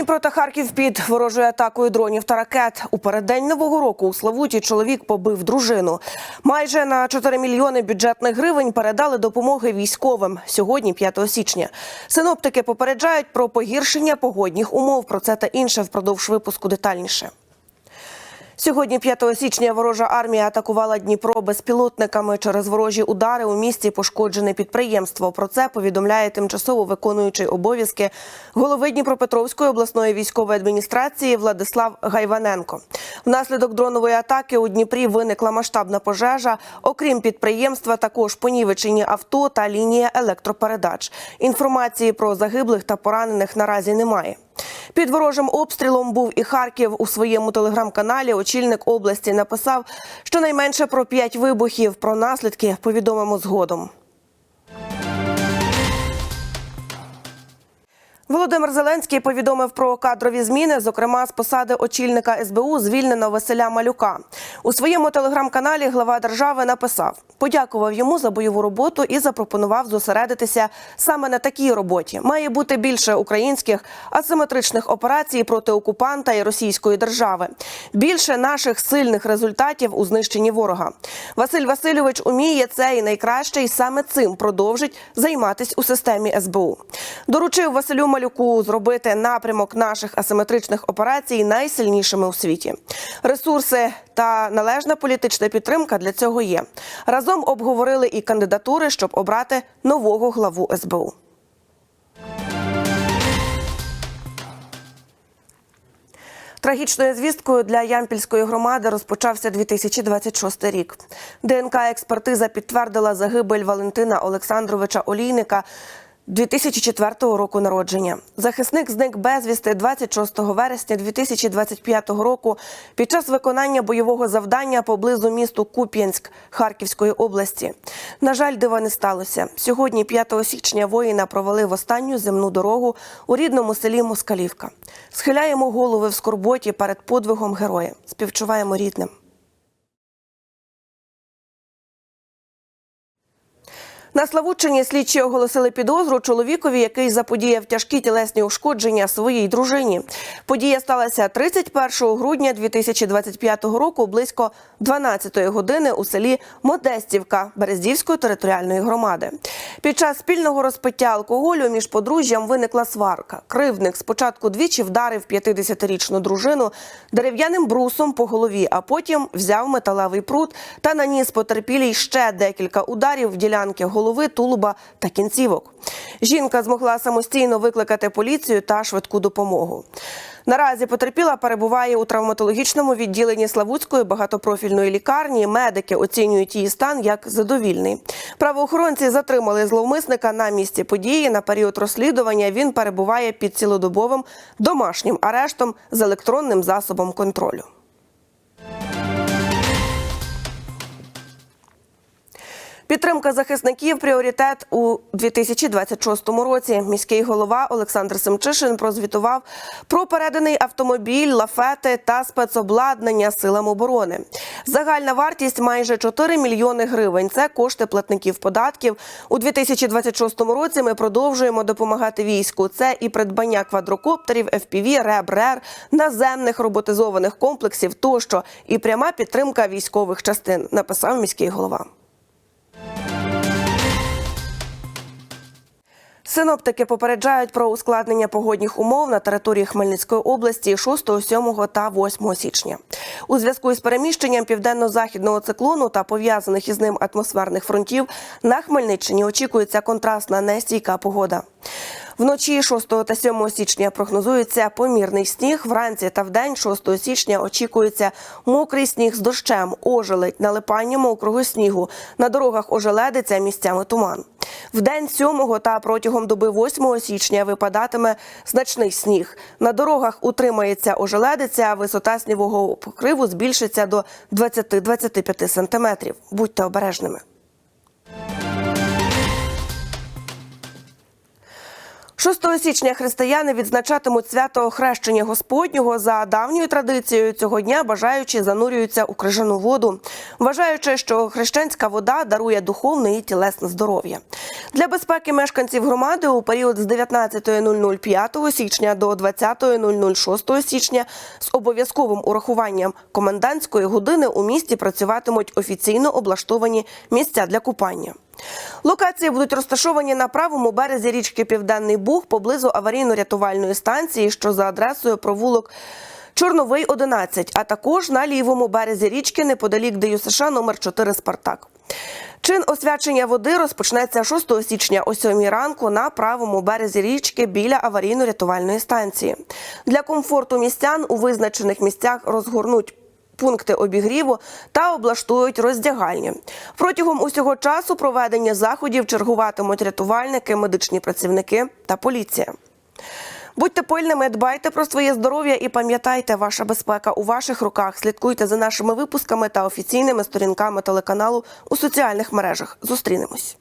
Дніпро та Харків під ворожою атакою дронів та ракет. У переддень нового року у Славуті чоловік побив дружину. Майже на 4 мільйони бюджетних гривень передали допомоги військовим сьогодні, 5 січня. Синоптики попереджають про погіршення погодних умов. Про це та інше впродовж випуску детальніше. Сьогодні, 5 січня, ворожа армія атакувала Дніпро безпілотниками. Через ворожі удари у місті пошкоджене підприємство. Про це повідомляє тимчасово виконуючий обов'язки голови Дніпропетровської обласної військової адміністрації Владислав Гайваненко. Внаслідок дронової атаки у Дніпрі виникла масштабна пожежа. Окрім підприємства, також понівечені авто та лінія електропередач. Інформації про загиблих та поранених наразі немає. Під ворожим обстрілом був і Харків. У своєму телеграм-каналі очільник області написав, що найменше про п'ять вибухів. Про наслідки повідомимо згодом. Володимир Зеленський повідомив про кадрові зміни. Зокрема, з посади очільника СБУ звільнено Василя Малюка. У своєму телеграм-каналі глава держави написав, подякував йому за бойову роботу і запропонував зосередитися саме на такій роботі. Має бути більше українських асиметричних операцій проти окупанта і російської держави, більше наших сильних результатів у знищенні ворога. Василь Васильович уміє це і найкраще, і саме цим продовжить займатись у системі СБУ. Доручив Василю Малюку зробити напрямок наших асиметричних операцій найсильнішими у світі. Ресурси та належна політична підтримка для цього є. Разом обговорили і кандидатури, щоб обрати нового главу СБУ. Трагічною звісткою для Ямпільської громади розпочався 2026 рік. ДНК експертиза підтвердила загибель Валентина Олександровича Олійника. 2004 року народження захисник зник безвісти 26 вересня 2025 року під час виконання бойового завдання поблизу місту Куп'янськ Харківської області. На жаль, дива не сталося. Сьогодні, 5 січня, воїна провалив останню земну дорогу у рідному селі Москалівка. Схиляємо голови в скорботі перед подвигом героя. Співчуваємо рідним. На Славутчині слідчі оголосили підозру чоловікові, який заподіяв тяжкі тілесні ушкодження своїй дружині. Подія сталася 31 грудня 2025 року близько 12-ї години у селі Модестівка Берездівської територіальної громади. Під час спільного розпиття алкоголю між подружжям виникла сварка. Кривдник спочатку двічі вдарив 50-річну дружину дерев'яним брусом по голові, а потім взяв металевий прут та наніс потерпілій ще декілька ударів в ділянки голови, тулуба та кінцівок. Жінка змогла самостійно викликати поліцію та швидку допомогу. Наразі потерпіла перебуває у травматологічному відділенні Славутської багатопрофільної лікарні. Медики оцінюють її стан як задовільний. Правоохоронці затримали зловмисника на місці події. На період розслідування він перебуває під цілодобовим домашнім арештом з електронним засобом контролю. Підтримка захисників пріоритет у 2026 році. Міський голова Олександр Семчишин прозвітував про переданий автомобіль, лафети та спецобладнання силам оборони. Загальна вартість майже 4 мільйони гривень. Це кошти платників податків. У 2026 році ми продовжуємо допомагати війську. Це і придбання квадрокоптерів, FPV, РЕБ, РЕР, наземних роботизованих комплексів тощо, і пряма підтримка військових частин. Написав міський голова. Синоптики попереджають про ускладнення погодних умов на території Хмельницької області 6, 7 та 8 січня. У зв'язку із переміщенням південно-західного циклону та пов'язаних із ним атмосферних фронтів на Хмельниччині очікується контрастна нестійка погода. Вночі 6 та 7 січня прогнозується помірний сніг. Вранці та вдень 6 січня очікується мокрий сніг з дощем, ожеледь, налипання мокрого снігу. На дорогах ожеледиться місцями туман. В день 7 та протягом доби 8 січня випадатиме значний сніг. На дорогах утримається ожеледиця, а висота снігового покриву збільшиться до 20-25 сантиметрів. Будьте обережними. 6 січня християни відзначатимуть свято хрещення Господнього за давньою традицією. Цього дня бажаючи занурюються у крижану воду, вважаючи, що хрещенська вода дарує духовне і тілесне здоров'я. Для безпеки мешканців громади у період з 19.00 5 січня до 20.00 6 січня з обов'язковим урахуванням комендантської години у місті працюватимуть офіційно облаштовані місця для купання. Локації будуть розташовані на правому березі річки Південний Буг поблизу аварійно-рятувальної станції, що за адресою провулок Чорновий 11, а також на лівому березі річки неподалік ДЮСШ номер 4 Спартак. Чин освячення води розпочнеться 6 січня о 7 ранку на правому березі річки біля аварійно-рятувальної станції. Для комфорту містян у визначених місцях розгорнуть пункти обігріву та облаштують роздягальні. Протягом усього часу проведення заходів чергуватимуть рятувальники, медичні працівники та поліція. Будьте пильними, дбайте про своє здоров'я і пам'ятайте, ваша безпека у ваших руках. Слідкуйте за нашими випусками та офіційними сторінками телеканалу у соціальних мережах. Зустрінемось.